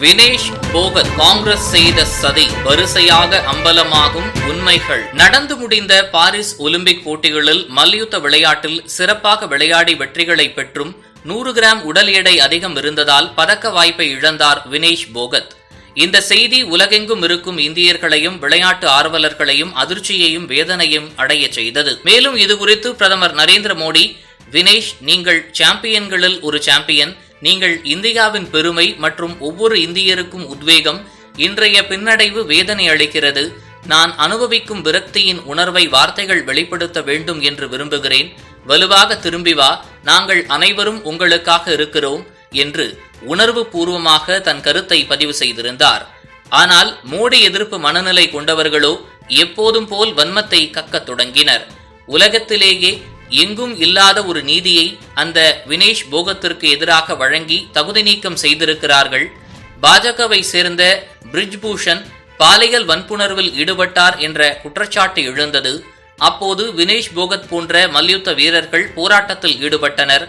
வினேஷ் போகத் காங்கிரஸ் செய்த சதி வரிசையாக அம்பலமாகும் உண்மைகள். நடந்து முடிந்த பாரிஸ் ஒலிம்பிக் போட்டிகளில் மல்யுத்த விளையாட்டில் சிறப்பாக விளையாடி வெற்றிகளை பெற்றும் நூறு கிராம் உடல் எடை அதிகம் இருந்ததால் பதக்க வாய்ப்பை இழந்தார் வினேஷ் போகத். இந்த செய்தி உலகெங்கும் இருக்கும் இந்தியர்களையும் விளையாட்டு ஆர்வலர்களையும் அதிர்ச்சியையும் வேதனையும் அடைய செய்தது. மேலும் இது குறித்து பிரதமர் நரேந்திர மோடி வினேஷ் நீங்கள் சாம்பியன்களில் ஒரு சாம்பியன் நீங்கள் இந்தியாவின் பெருமை மற்றும் ஒவ்வொரு இந்தியருக்கும் உத்வேகம் இன்றைய பின்னடைவு வேதனை அளிக்கிறது. நான் அனுபவிக்கும் விரக்தியின் உணர்வை வார்த்தைகள் வெளிப்படுத்த வேண்டும் என்று விரும்புகிறேன். வலுவாக திரும்பி வா நாங்கள் அனைவரும் உங்களுக்காக இருக்கிறோம் என்று உணர்வு பூர்வமாக தன் கருத்தை பதிவு செய்திருந்தார். ஆனால் மோடி எதிர்ப்பு மனநிலை கொண்டவர்களோ எப்போதும் போல் வன்மத்தை கக்கத் தொடங்கினர். உலகத்திலேயே எங்கும் இல்லாத ஒரு நீதியை அந்த வினேஷ் போகத்திற்கு எதிராக வழங்கி தகுதி நீக்கம் செய்திருக்கிறார்கள். பாஜகவை சேர்ந்த பிரிஜ்பூஷன் பாலியல் வன்புணர்வில் ஈடுபட்டார் என்ற குற்றச்சாட்டு எழுந்தது. அப்போது வினேஷ் போகத் போன்ற மல்யுத்த வீரர்கள் போராட்டத்தில் ஈடுபட்டனர்.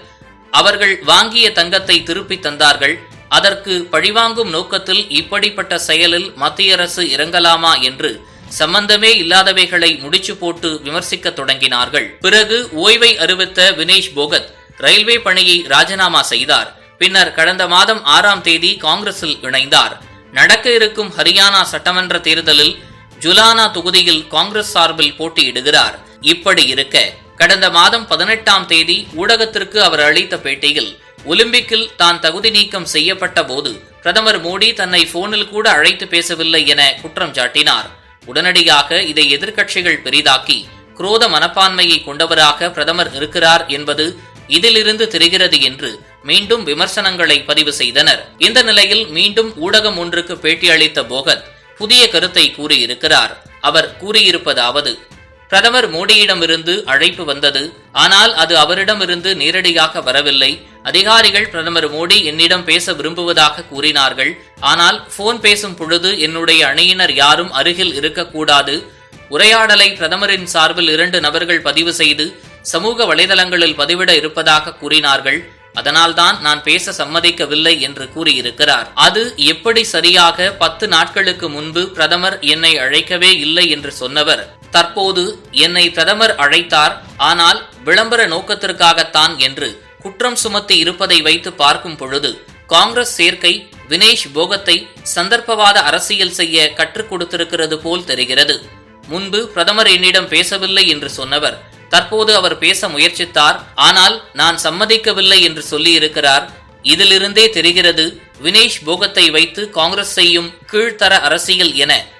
அவர்கள் வாங்கிய தங்கத்தை திருப்பி தந்தார்கள். அதற்கு பழிவாங்கும் நோக்கத்தில் இப்படிப்பட்ட செயலில் மத்திய அரசு இறங்கலாமா என்று சம்பந்தமே இல்லாதவைகளை முடிச்சு போட்டு விமர்சிக்க தொடங்கினார்கள். பிறகு ஓய்வை அறிவித்த வினேஷ் போகத் ரயில்வே பணியை ராஜினாமா செய்தார். பின்னர் கடந்த மாதம் ஆறாம் தேதி காங்கிரஸில் இணைந்தார். நடக்க இருக்கும் ஹரியானா சட்டமன்ற தேர்தலில் ஜுலானா தொகுதியில் காங்கிரஸ் சார்பில் போட்டியிடுகிறார். இப்படி இருக்க கடந்த மாதம் பதினெட்டாம் தேதி ஊடகத்திற்கு அவர் அளித்த பேட்டியில் ஒலிம்பிக்கில் தான் தகுதி நீக்கம் செய்யப்பட்ட போது பிரதமர் மோடி தன்னை போனில் கூட அழைத்து பேசவில்லை என குற்றம் சாட்டினார். உடனடியாக இதை எதிர்க்கட்சிகள் பெரிதாக்கி குரோத மனப்பான்மையை கொண்டவராக பிரதமர் இருக்கிறார் என்பது இதிலிருந்து தெரிகிறது என்று மீண்டும் விமர்சனங்களை பதிவு செய்தனர். இந்த நிலையில் மீண்டும் ஊடகம் ஒன்றுக்கு பேட்டியளித்த போகத் புதிய கருத்தை கூறியிருக்கிறார். அவர் கூறியிருப்பதாவது பிரதமர் மோடியிடமிருந்து அழைப்பு வந்தது ஆனால் அது அவரிடமிருந்து நேரடியாக வரவில்லை. அதிகாரிகள் பிரதமர் மோடி என்னிடம் பேச விரும்புவதாக கூறினார்கள். ஆனால் போன் பேசும் பொழுது என்னுடைய அணியினர் யாரும் அருகில் இருக்கக்கூடாது. உரையாடலை பிரதமரின் சார்பில் இரண்டு நபர்கள் பதிவு செய்து சமூக வலைதளங்களில் பதிவிட இருப்பதாக கூறினார்கள். அதனால்தான் நான் பேச சம்மதிக்கவில்லை என்று கூறியிருக்கிறார். அது எப்படி சரியாக பத்து நாட்களுக்கு முன்பு பிரதமர் என்னை அழைக்கவே இல்லை என்று சொன்னவர். தற்போது என்னை பிரதமர் அழைத்தார். ஆனால் விளம்பர நோக்கத்திற்காகத்தான் என்று. குற்றம் சுமத்தி இருப்பதை வைத்து பார்க்கும் பொழுது காங்கிரஸ் சேர்க்கை வினேஷ் போகத்தை சந்தர்ப்பவாத அரசியல் செய்ய கற்றுக் கொடுத்திருக்கிறது போல் தெரிகிறது. முன்பு பிரதமர் என்னிடம் பேசவில்லை என்று சொன்னவர் தற்போது அவர் பேச முயற்சித்தார் ஆனால் நான் சம்மதிக்கவில்லை என்று சொல்லியிருக்கிறார். இதிலிருந்தே தெரிகிறது வினேஷ் போகத்தை வைத்து காங்கிரஸ் செய்யும் கீழ்த்தர அரசியல் என